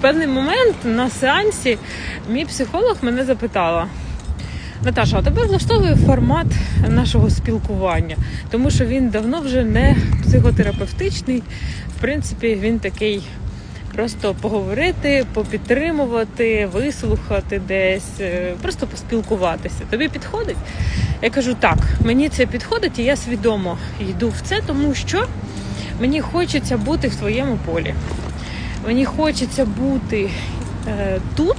певний момент на сеансі мій психолог мене запитала. Наташа, а тебе влаштовує формат нашого спілкування, тому що він давно вже не психотерапевтичний. В принципі, він такий просто поговорити, попідтримувати, вислухати десь, е, просто поспілкуватися. Тобі підходить? Я кажу, так, мені це підходить, і я свідомо йду в це, тому що мені хочеться бути в твоєму полі. Мені хочеться бути е, тут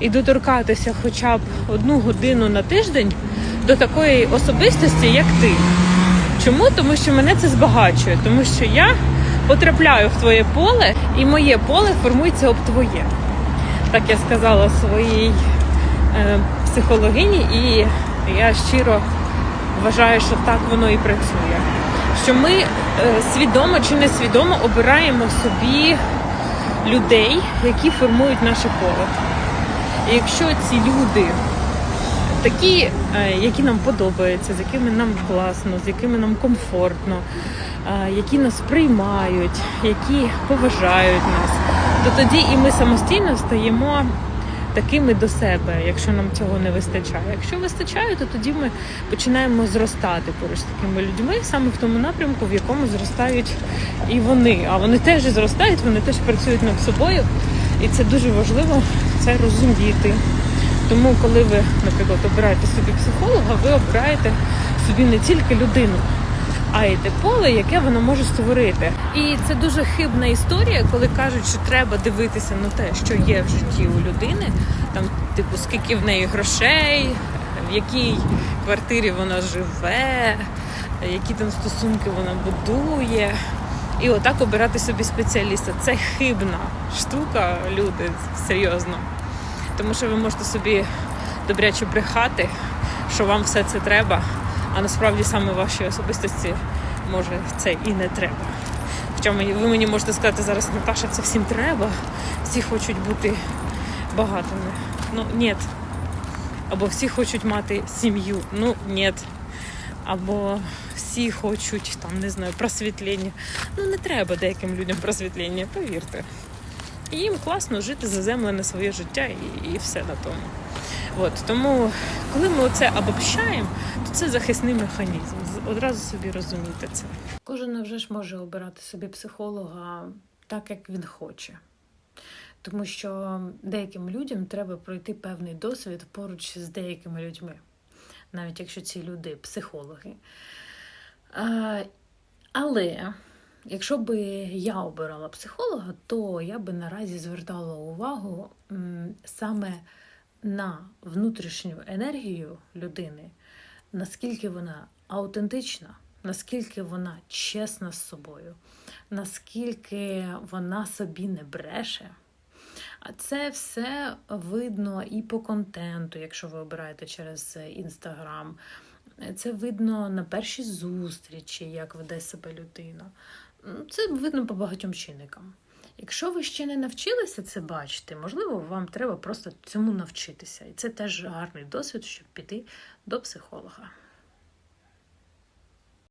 і доторкатися хоча б одну годину на тиждень до такої особистості, як ти. Чому? Тому що мене це збагачує, тому що я потрапляю в твоє поле, і моє поле формується об твоє. Так я сказала своїй е, психологині, і я щиро вважаю, що так воно і працює. Що ми е, свідомо чи несвідомо обираємо собі людей, які формують наше коло. І якщо ці люди такі, е, які нам подобаються, з якими нам класно, з якими нам комфортно, е, які нас приймають, які поважають нас, то тоді і ми самостійно стаємо такими до себе, якщо нам цього не вистачає. Якщо вистачає, то тоді ми починаємо зростати поруч з такими людьми, саме в тому напрямку, в якому зростають і вони. А вони теж зростають, вони теж працюють над собою, і це дуже важливо це розуміти. Тому, коли ви, наприклад, обираєте собі психолога, ви обираєте собі не тільки людину, а й те поле, яке вона може створити. І це дуже хибна історія, коли кажуть, що треба дивитися на те, що є в житті у людини, там, типу, скільки в неї грошей, в якій квартирі вона живе, які там стосунки вона будує. І отак обирати собі спеціаліста. Це хибна штука, люди, серйозно. Тому що ви можете собі добряче брехати, що вам все це треба, а насправді саме вашій особистості може це і не треба. Хоча ви мені можете сказати зараз, Наташа, це всім треба, всі хочуть бути багатими. Ну, ні. Або всі хочуть мати сім'ю. Ну, ні. Або всі хочуть там, не знаю, просвітлення. Ну, не треба деяким людям просвітлення, повірте. І їм класно жити заземлене своє життя і, і все на тому. От, тому, коли ми оце обобщаємо, то це захисний механізм. Одразу собі розумієте це. Кожен вже ж може обирати собі психолога так, як він хоче. Тому що деяким людям треба пройти певний досвід поруч з деякими людьми, навіть якщо ці люди психологи. А, але якщо би я обирала психолога, то я би наразі звертала увагу саме на внутрішню енергію людини, наскільки вона аутентична, наскільки вона чесна з собою, наскільки вона собі не бреше. А це все видно і по контенту, якщо ви обираєте через інстаграм. Це видно на першій зустрічі, як веде себе людина. Це видно по багатьом чинникам. Якщо ви ще не навчилися це бачити, можливо, вам треба просто цьому навчитися. І це теж гарний досвід, щоб піти до психолога.